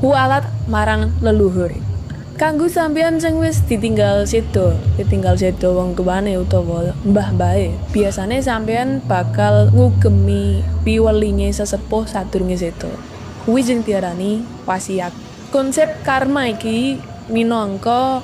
kualat marang leluhur. Kanggo sampeyan sing wis ditinggal sedo, ditinggal sedo wong tuane utawa mbah bae, biasane sampeyan bakal ngugemi piwelinge sesepuh sadurunge sedo. Kuwi sing diarani wasiat. Konsep karma iki minangka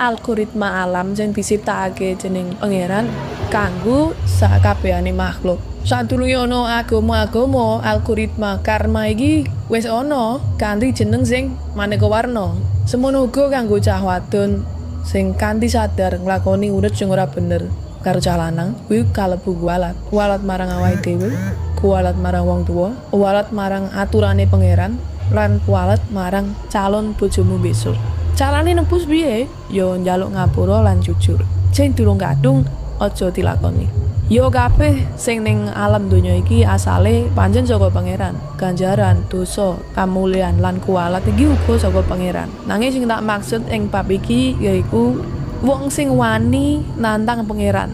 algoritma alam sing disiptakake dening pangeran kanggo sakabehane makhluk. Sadurunge ana agama-agama, algoritma karma iki wis ana kanthi jeneng sing maneka warna. Semono uga kanggo cah wadon sing kanthi sadar nglakoni urip sing ora bener karo cah lanang kuwi kalebu kualat. Kualat marang awake dhewe, kualat marang wong tuwa, kualat marang aturane pangeran, lan kualat marang calon bojomu besok. Carane nebus piye? Ya njaluk ngapura lan jujur. Sing durung kadung aja dilakoni. Yo kabeh sing ning alam donya iki asale pancen saka pangeran. Ganjaran, dosa, kamulyan lan kualat iki uga saka pangeran. Nanging sing tak maksud ing bab iki yaiku wong sing wani nantang pangeran.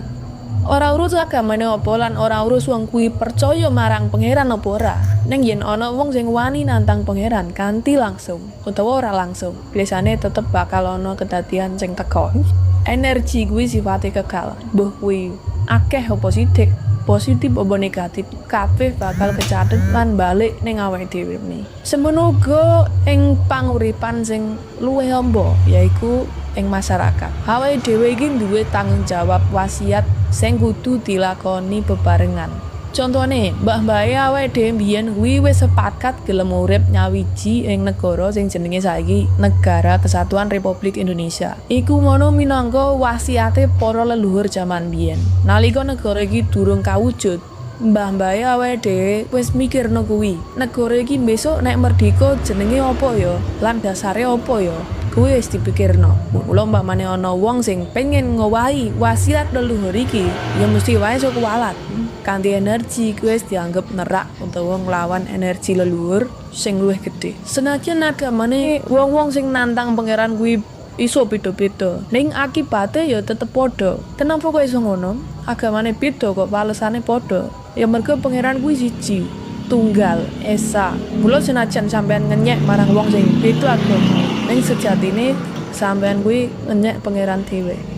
Ora urus agamane apa lan ora urus wong kuwi percaya marang pangeran apa ora. Ning yen ana wong sing wani nantang pangeran kanthi langsung utawa ora langsung, biasane tetep bakal ana kedadian sing teko. Energi kuwi sifate kekal. Mbuh kuwi akeh apa sithik, positif apa negatif, kabeh bakal kecathet lan balik ning awake dhewe uga ing panguripan sing luwih amba yaiku ing masyarakat. Awake dhewe iki duwe tanggung jawab wasiat sing kudu dilakoni bebarengan. Contone, mbah mbahe awake dhewe mbiyen kuwi wis sepakat gelem urip nyawiji ing negara sing jenenge saiki Negara Kesatuan Republik Indonesia. Iku mono minangka wasiate para leluhur jaman biyen. Nalika negara iki durung kawujud, mbah mbahe awake dhewe wis mikirno kuwi. Negara iki besok nek merdeka jenenge apa ya? Lan dasare apa ya? Kuwi wis dipikirno. Mula mbamane ana wong sing pengen ngowahi wasiat leluhur iki, ya mesti wae sok kualat. Kanthi energi kuwi wis dianggep nerak utawa nglawan energi leluhur sing luwih gedhe. Senajan agamane wong-wong sing nantang pangeran kuwi iso beda-beda. Ning akibate ya tetep padha. Kenapa kok iso ngono? Agamane beda kok palesane padha. Ya mergo pangeran kuwi siji. Tunggal esa. Mula senajan sampean ngenyek marang wong sing beda agama ning sejatine sampean kuwi ngenyek pangeran dhewe